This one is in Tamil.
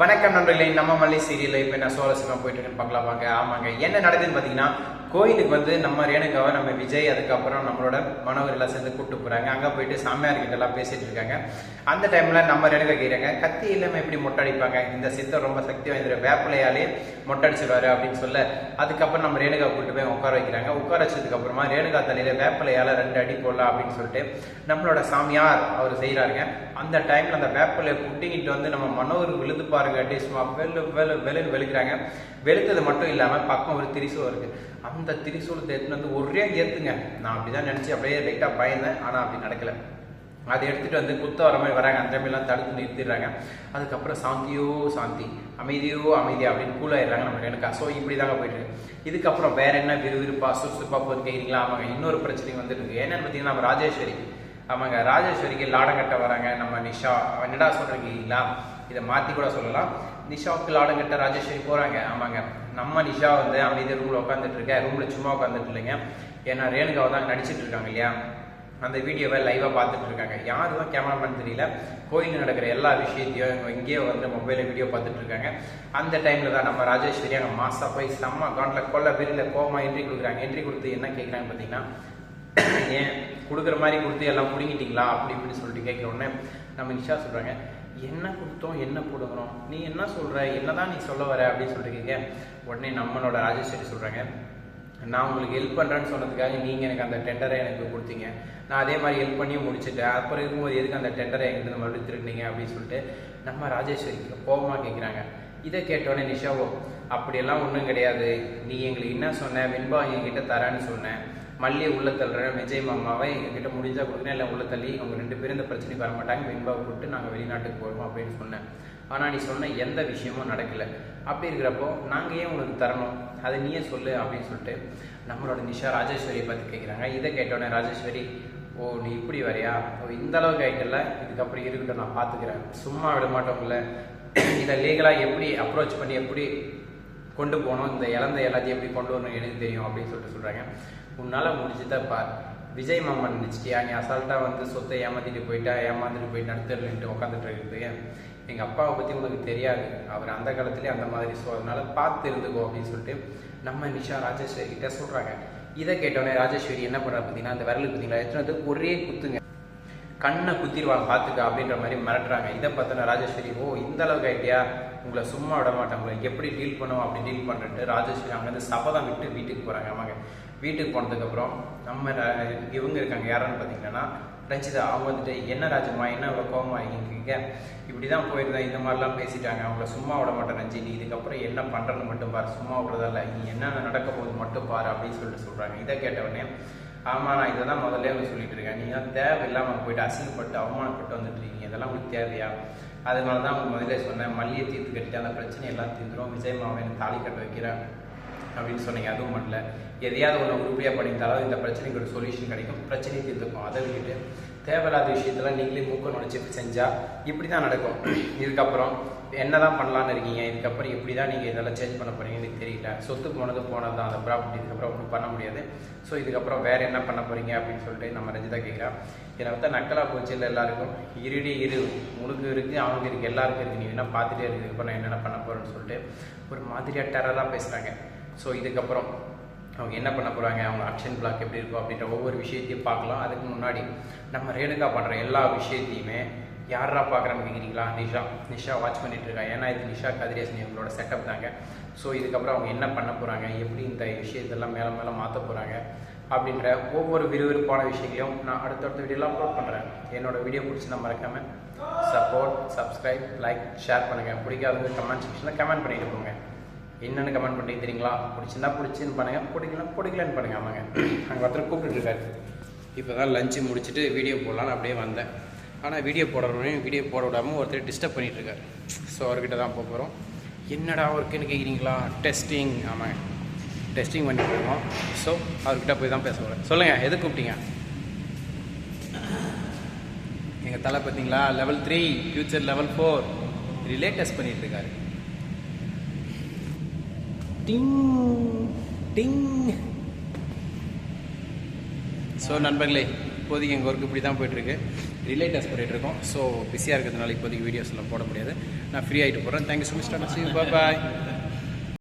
வணக்கம் நண்பர்களே நம்ம மல்லி சீரியல் இப்போ என்ன சுவாரஸ்யமாக போயிட்டு இருக்குன்னு பார்க்கலாம் வாங்க ஆமாங்க என்ன நடக்குதுன்னு பார்த்தீங்கன்னா கோயிலுக்கு வந்து நம்ம ரேணுகாவை நம்ம விஜய் அதுக்கப்புறம் நம்மளோட மனோகர் எல்லாம் சேர்ந்து கூப்பிட்டு போகிறாங்க அங்கே போயிட்டு சாமியார்கிட்ட எல்லாம் பேசிட்டு இருக்காங்க. அந்த டைமில் நம்ம ரேணுகா கேட்குறாங்க கத்தி இல்லாமல் எப்படி மொட்டை அடிப்பாங்க இந்த சித்தர் ரொம்ப சக்தி வாய்ந்த வேப்பிலையாலே மொட்டடிச்சிருவாரு அப்படின்னு சொல்ல அதுக்கப்புறம் நம்ம ரேணுகா கூப்பிட்டு போய் உட்கார வைக்கிறாங்க. உட்கார வச்சதுக்கு அப்புறமா ரேணுகா தலையில வேப்பிலையால ரெண்டு அடி போடலாம் அப்படின்னு சொல்லிட்டு நம்மளோட சாமியார் அவர் செய்கிறாருங்க அந்த டைம்ல அந்த வேப்பிலையை குட்டிங்கிட்டு வந்து நம்ம மனோர் விழுந்து பாருங்க. அப்படி சும்மா வெளு வெளு வெளுன்னு வெளுக்கிறாங்க. வெளுத்தது மட்டும் இல்லாமல் பக்கம் ஒரு திரிசும் இருக்கு அந்த திரிசூலத்தை எடுத்துன்னு வந்து ஒரே ஏத்துங்க. நான் அப்படிதான் நினைச்சு அப்படியே லைட்டா பயந்தேன். ஆனா அப்படி நடக்கல. அதை எடுத்துட்டு வந்து குத்த வர மாதிரி வராங்க. அந்த மாதிரிலாம் தடுத்து நிறுத்திடுறாங்க. அதுக்கப்புறம் சாந்தியோ சாந்தி. அமைதியோ அமைதி அப்படின்னு கூலாயிடுறாங்க நம்ம எனக்கு ஸோ இப்படி தாங்க போயிட்டு இருக்கு இதுக்கப்புறம் வேற என்ன விறுவிறுப்பா சுறுசுறுப்பா போது கேட்குறீங்களா ஆமாங்க இன்னொரு பிரச்சனை வந்துட்டு இருக்கு என்னன்னு பார்த்தீங்கன்னா நம்ம ராஜேஸ்வரி. ஆமாங்க ராஜேஸ்வரிக்கு லாடம் கட்ட வராங்க நம்ம நிஷா. என்னடா இல்லைங்களா? இதை மாத்தி கூட சொல்லலாம். நிஷாவுக்கு லாடம் கட்ட ராஜேஸ்வரி போறாங்க. ஆமாங்க. நம்ம நிஷா வந்து அமைதி ரூம்ல உட்காந்துட்டு இருக்க. ரூம்ல சும்மா உட்காந்துட்டு இல்லைங்க. ஏன்னா ரேணுகாவை தான் நடிச்சிட்டு இருக்காங்க இல்லையா? அந்த வீடியோவை லைவாக பார்த்துட்டு இருக்காங்க. யார் தான் கேமராமேன் தெரியல. கோயில் நடக்கிற எல்லா விஷயத்தையும் இவங்க இங்கேயே வந்து மொபைலில் வீடியோ பார்த்துட்டு இருக்காங்க. அந்த டைமில் தான் நம்ம ராஜேஸ்வரி அங்கே மாசா போய் செம்ம காண்டில் கொல்ல விரில கோமா என்ட்ரி கொடுக்குறாங்க. என்ட்ரி கொடுத்து என்ன கேட்குறாங்க பார்த்தீங்கன்னா ஏன்? கொடுக்குற மாதிரி கொடுத்து எல்லாம் பிடிங்கிட்டீங்களா? அப்படி இப்படின்னு சொல்லிட்டு கேட்குற உடனே நம்ம நிஷா சொல்கிறாங்க என்ன கொடுத்தோம் என்ன கொடுக்குறோம் நீ என்ன சொல்கிற என்னதான் நீ சொல்ல வர அப்படின்னு சொல்லிட்டு கேட்க உடனே நம்மளோட ராஜேஸ்வரி சொல்கிறாங்க நான் உங்களுக்கு ஹெல்ப் பண்ணுறேன்னு சொன்னதுக்காக நீங்கள் எனக்கு அந்த டெண்டரை எனக்கு கொடுத்தீங்க. நான் அதே மாதிரி ஹெல்ப் பண்ணியும் முடிச்சுட்டேன். அப்புறம் இருக்கும்போது எதுக்கு அந்த டெண்டரை எங்கிட்ட மறுபடியும் திருடுனீங்க அப்படின்னு சொல்லிட்டு நம்ம ராஜேஸ்வரிக்கு கோபமாக கேட்குறாங்க இதை கேட்டோடனே நிஷாவோ அப்படியெல்லாம் ஒன்றும் கிடையாது. நீ எங்களுக்கு என்ன சொன்ன? வெண்பா என்கிட்ட தரேன்னு சொன்னேன் மல்லி உள்ள தள்ளுறேன். விஜய் மாமாவை எங்ககிட்ட முடிஞ்சா கொடுக்குறேன் இல்லை உள்ள தள்ளி அவங்க ரெண்டு பேரும் இந்த பிரச்சனைக்கு வர மாட்டாங்க. வெண்பாவை கூப்பிட்டு நாங்கள் வெளிநாட்டுக்கு போகிறோம் அப்படின்னு சொன்னேன். ஆனால் நீ சொன்ன எந்த விஷயமும் நடக்கல. அப்படி இருக்கிறப்போ நாங்கள் ஏன் உனக்கு தரணும்? அதை நீயே சொல்லு அப்படின்னு சொல்லிட்டு நம்மளோட நிஷா ராஜேஸ்வரியை பற்றி கேட்குறாங்க இதை கேட்டோடனே ராஜேஸ்வரி ஓ நீ இப்படி வரையா? ஓ இந்த அளவுக்கு ஆயிட்டல இதுக்கப்புறம் இருக்கட்டும் நான் பார்த்துக்கிறேன் சும்மா விட மாட்டோம்ல இதை லீகலாக எப்படி அப்ரோச் பண்ணி எப்படி கொண்டு போனோம் இந்த இழந்த எல்லாத்தையும் எப்படி கொண்டு வரணும் எனக்கு தெரியும் அப்படின்னு சொல்லிட்டு சொல்கிறாங்க உன்னால் முடிச்சுதான் பார். விஜய் மாமன் நினச்சிட்டியா? நீ அசால்ட்டாக வந்து சொத்தை ஏமாற்றிட்டு போயிட்டா ஏமாந்துட்டு போய் நடத்துறேன்ட்டு உட்காந்துட்டு இருக்குது. எங்கள் அப்பாவை பற்றி உங்களுக்கு தெரியாது. அவர் அந்த காலத்துலேயே அந்த மாதிரி. ஸோ அதனால் பார்த்து இருந்துக்கோ அப்படின்னு சொல்லிட்டு நம்ம நிஷா ராஜேஸ்வரி கிட்ட சொல்கிறாங்க இதை கேட்டோடனே ராஜேஸ்வரி என்ன பண்ணுறா பார்த்தீங்கன்னா அந்த விரலுக்கு பார்த்தீங்களா எடுத்துட்டு வந்து ஒரே குத்துங்க. கண்ணை குத்திடுவாங்க பார்த்துக்க அப்படின்ற மாதிரி மிரட்டுறாங்க. இதை பார்த்தோன்னா ராஜேஸ்வரி ஓ இந்த அளவுக்கு ஐடியா உங்களை சும்மா விட மாட்டாங்க உங்களை எப்படி டீல் பண்ணுவோம்? அப்படி டீல் பண்ணுறது ராஜேஸ்வரி அங்கேருந்து சபதம் விட்டு வீட்டுக்கு போகிறாங்க ஆமாங்க. வீட்டுக்கு போனதுக்கப்புறம் நம்ம இவங்க இருக்காங்க. யாருன்னு பார்த்தீங்கன்னா ரஞ்சிதா. அவங்க வந்துட்டு என்ன ராஜம்மா என்ன அவ்வளோ கோபமா இருக்கீங்க? இப்படி தான் போயிருந்தேன். இந்த மாதிரிலாம் பேசிட்டாங்க. அவங்கள சும்மா விட மாட்டேன் ரஞ்சி நீ இதுக்கப்புறம் என்ன பண்ணுறன்னு மட்டும் பாரு. சும்மா விடுறதா இல்லை. நீ என்ன நடக்க போகுது மட்டும் பாரு அப்படின்னு சொல்லிட்டு சொல்கிறாங்க இதை கேட்டவுடனே ஆமாம் நான் இதை தான் முதல்ல அவங்க சொல்லிட்டு இருக்கேன் நீங்கள் தேவையில்லாமல் போயிட்டு அசிங்கப்பட்டு அவமானப்பட்டு வந்துட்டு இருக்கீங்க இதெல்லாம் உங்களுக்கு தேவையா? அதனால தான் உங்களுக்கு முதல்ல சொன்னேன் மல்லியை தீர்த்து கட்டி அந்த பிரச்சனை எல்லாம் தீர்ந்துரும். விஜய் மாவன் தாலி கட்ட வைக்கிறேன் அப்படின்னு சொன்னீங்க. அதுவும் பண்ணல எதையாவது ஒன்று உருப்படியாக பண்ணியிருந்தாலும் இந்த பிரச்சனைக்கு ஒரு சொல்யூஷன் கிடைக்கும். பிரச்சனையை தீர்த்துக்கும் அதை விட்டுட்டு தேவையில்லாத விஷயத்தெல்லாம் நீங்களே மூக்க நுழைச்சி செஞ்சால் இப்படி தான் நடக்கும். இதுக்கப்புறம் என்ன தான் பண்ணலான்னு இருக்கீங்க? இதுக்கப்புறம் இப்படி தான் நீங்கள் இதெல்லாம் சேஞ்ச் பண்ண போகிறீங்கன்னு எனக்கு தெரியல. சொத்து போனது போனது தான் அந்த ப்ராப்பர்ட்டி இதுக்கப்புறம் ஒன்றும் பண்ண முடியாது. ஸோ இதுக்கப்புறம் வேறு என்ன பண்ண போகிறீங்க அப்படின்னு சொல்லிட்டு நம்ம ரஞ்சிதா கேட்குறா இதை பார்த்தா நக்கலாக போச்சு இல்லை எல்லாருக்கும். இருடி இரு. உனக்கு இருக்குது அவனுக்கு இருக்குது எல்லாருக்கும் இருக்குது நீ வேணால் பார்த்துட்டே இருக்கு இப்போ நான் என்னென்ன பண்ண போகிறேன்னு சொல்லிட்டு ஒரு மாதிரியாக டெரராக பேசுகிறாங்க ஸோ இதுக்கப்புறம் அவங்க என்ன பண்ண போகிறாங்க அவங்க ஆக்ஷன் பிளாக் எப்படி இருக்கும் அப்படின்ற ஒவ்வொரு விஷயத்தையும் பார்க்கலாம். அதுக்கு முன்னாடி நம்ம ரேணுகா பண்ணுற எல்லா விஷயத்தையுமே யாரா பார்க்குறான்னு கேட்குறீங்களா நிஷா. நிஷா வாட்ச் பண்ணிட்டு இருக்கா ஏன்னா இது நிஷா கதிரேசன் இவங்களோட செட்டப் தாங்க. ஸோ இதுக்கப்புறம் அவங்க என்ன பண்ண போகிறாங்க எப்படி இந்த விஷயத்தெல்லாம் மேலே மேலே மாற்ற போகிறாங்க அப்படின்ற ஒவ்வொரு விறுவிறுப்பான விஷயங்களையும் நான் அடுத்தடுத்த வீடியோலாம் அப்லோட் பண்ணுறேன் என்னோட வீடியோ பிடிச்சி மறக்காம சப்போர்ட் சப்ஸ்கிரைப் லைக் ஷேர் பண்ணுங்கள் பிடிக்காதது கமெண்ட் செக்ஷனில் கமெண்ட் பண்ணிட்டு போங்க. என்னென்னு கமெண்ட் பண்ணி தெரியுங்களா? பிடிச்சிருந்தா பிடிச்சின்னு பண்ணுங்க பிடிக்கலாம் பிடிக்கலன்னு பண்ணுங்க ஆமாங்க. அங்கே ஒருத்தர் கூப்பிட்டுருக்காரு இப்போ தான் லஞ்சு முடிச்சுட்டு வீடியோ போடலான்னு அப்படியே வந்தேன். ஆனால் வீடியோ போடுறவனையும் வீடியோ போட விடாமல் ஒருத்தர் டிஸ்டர்ப் பண்ணிட்டு ஸோ அவர்கிட்ட தான் போக போகிறோம் என்னடா ஒர்க்குன்னு கேட்குறீங்களா டெஸ்டிங் ஆமாங்க. டெஸ்டிங் பண்ணிட்டு இருக்கோம். ஸோ அவர்கிட்ட போய் தான் பேச போகிறேன் சொல்லுங்கள் எது கூப்பிட்டீங்க? எங்கள் தலை பார்த்தீங்களா? Level three future level four relay test பண்ணிகிட்ருக்காரு இருக்காரு. டிங் டிங். ஸோ நண்பர்களே இப்போதைக்கு எங்கள் ஒர்க் இப்படி தான் போயிட்டுருக்கு ரிலேட்டர்ஸ் போயிட்டு இருக்கோம். ஸோ பிஸியாக இருக்கிறதுனால இப்போதைக்கு வீடியோஸ்லாம் போட முடியாது. நான் ஃப்ரீ ஆகிட்டு போகிறேன் தேங்க்யூ ஸோ மச் பாய்